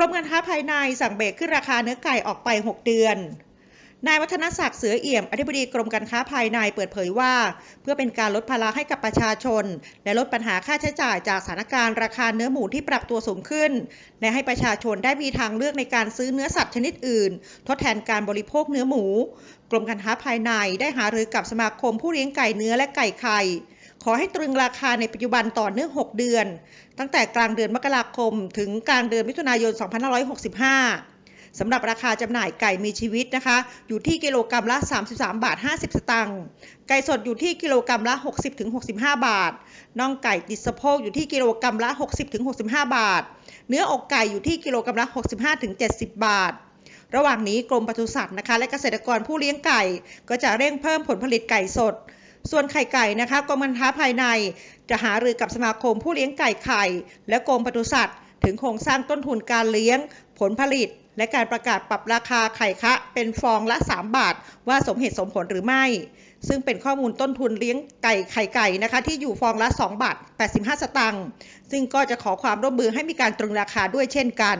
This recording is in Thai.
กรมการค้าภายในสั่งเบรกขึ้นราคาเนื้อไก่ออกไป 6 เดือนนายวัฒนศักดิ์เสือเอี่ยม อธิบดีกรมการค้าภายในเปิดเผยว่า เพื่อเป็นการลดภาระให้กับประชาชน และลดปัญหาค่าใช้จ่ายจากสถานการณ์ราคาเนื้อหมูที่ปรับตัวสูงขึ้น และให้ประชาชนได้มีทางเลือกในการซื้อเนื้อสัตว์ชนิดอื่น ทดแทนการบริโภคเนื้อหมู กรมการค้าภายในได้หารือกับสมาคมผู้เลี้ยงไก่เนื้อและไก่ไข่ ขอให้ตรึงราคาในปัจจุบันต่อเนื่อง 6 เดือน ตั้งแต่กลางเดือนมกราคม ถึงกลางเดือนมิถุนายน 2565 สำหรับราคาจำหน่ายไก่มีชีวิตนะคะ อยู่ที่กิโลกรรัมละ 33 บาท 50 สตางค์ไก่สดอยู่ที่กิโลกรรัมละ 60ถึง65 บาท น่องไก่ติดสะโพกอยู่ที่กิโลกรรัมละ 60ถึง65 บาท เนื้ออกไก่อยู่ที่กิโลกรรัมละ 65ถึง70 บาทระหว่างนี้กรมปศุสัตว์นะคะและเกษตรกรผู้เลี้ยงไก่ ก็จะเร่งเพิ่มผลผลิตไก่สด ส่วนไข่ไก่นะคะกรมการค้าภายใน จะหารือกับสมาคมผู้เลี้ยงไก่ไข่ และกรมปศุสัตว์ ถึงโครงสร้างต้นทุนการเลี้ยง ผลผลิต และการประกาศปรับราคาไข่คะเป็นฟองละ 3 บาท ว่าสมเหตุสมผลหรือไม่ ซึ่งเป็นข้อมูลต้นทุนเลี้ยงไก่ไข่ไก่นะคะที่อยู่ฟองละ 2 บาท 85 สตางค์ซึ่งก็จะขอความร่วมมือให้มีการตรึงราคาด้วยเช่นกัน